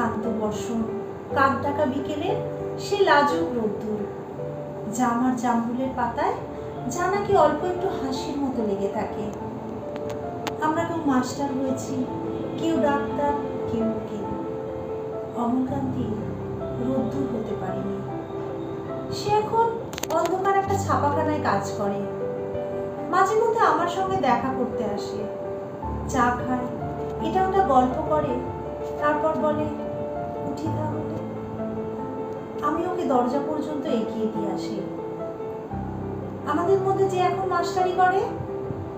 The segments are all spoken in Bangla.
ক্ষান্ত বর্ষণ, কাক ডাকা বিকেলে সে লাজুক রোদ্দুর জামার জামরুলের পাতায় যা নাকি অল্প একটু হাসির মতো লেগে থাকে। আমরা কেউ মাস্টার হয়েছি, কেউ ডাক্তার, কেউ উকিল। অমলকান্তি রোদ্দুর হতে পারেনি। সে এখন অন্ধকার একটা ছাপাখানায় কাজ করে। মাঝে মধ্যে আমার সঙ্গে দেখা করতে আসে। চা খায়, এটা ওটা গল্প করে, তারপর বলে দরজা পর্যন্ত এগিয়ে দিয়ে আসে। আমাদের মধ্যে যে এখন মাস্টারি করে,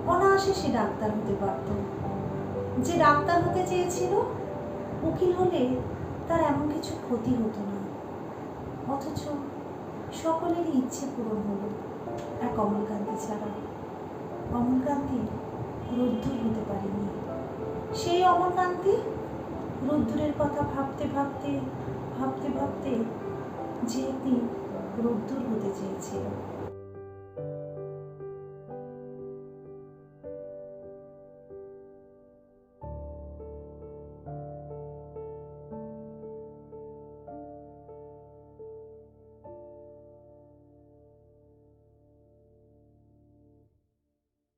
অনায়াসে সে ডাক্তার হতে পারত। যে ডাক্তার হতে চেয়েছিল, উকিল হলে তার এমন কিছু ক্ষতি হতো না। অথচ সকলেরই ইচ্ছে পূরণ হলো এক অমলকান্তি ছাড়া। অমলকান্তি রোদ্দুর হতে পারেনি। সেই অমরকান্তি রোদ্দুরের কথা ভাবতে ভাবতে ভাবতে ভাবতে যে একদিন রোদ্দুর হতে চেয়েছিল।